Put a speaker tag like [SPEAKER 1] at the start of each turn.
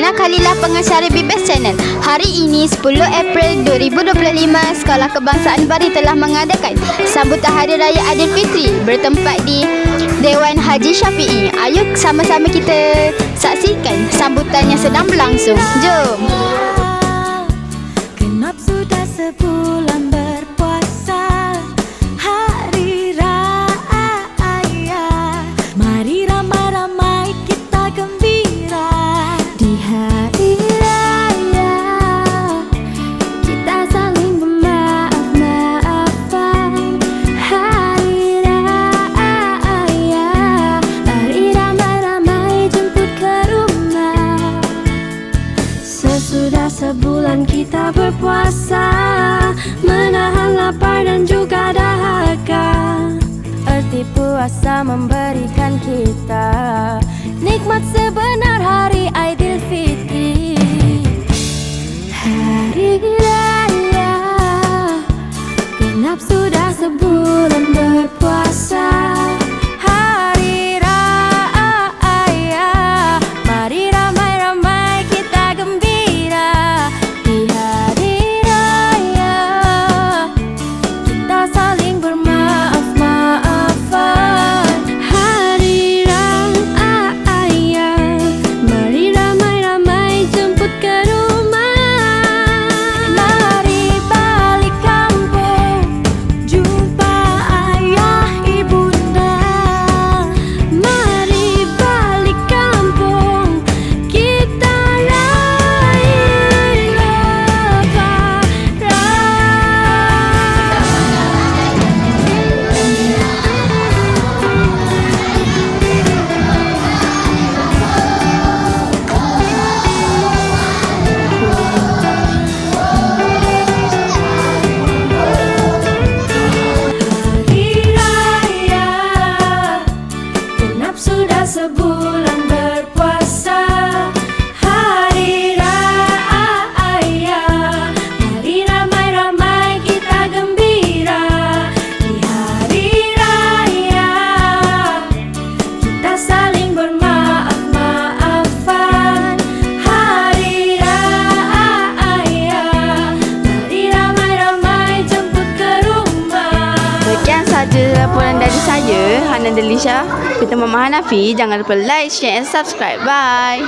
[SPEAKER 1] Khalilah pengacara BBS Channel. Hari ini 10 April 2025 Sekolah Kebangsaan Bari telah mengadakan sambutan Hari Raya Aidilfitri bertempat di Dewan Haji Syafi'i. Ayo sama-sama kita saksikan sambutan yang sedang berlangsung. Jom.
[SPEAKER 2] Sebulan kita berpuasa Menahan lapar dan juga dahaga. Erti puasa memberikan kita Nikmat sebenar hari Aidilfitri Hari Raya Genap sudah sebulan berpuasa Genap
[SPEAKER 3] Delisha. Kita Mama Hanafi. Jangan lupa like, share and subscribe. Bye.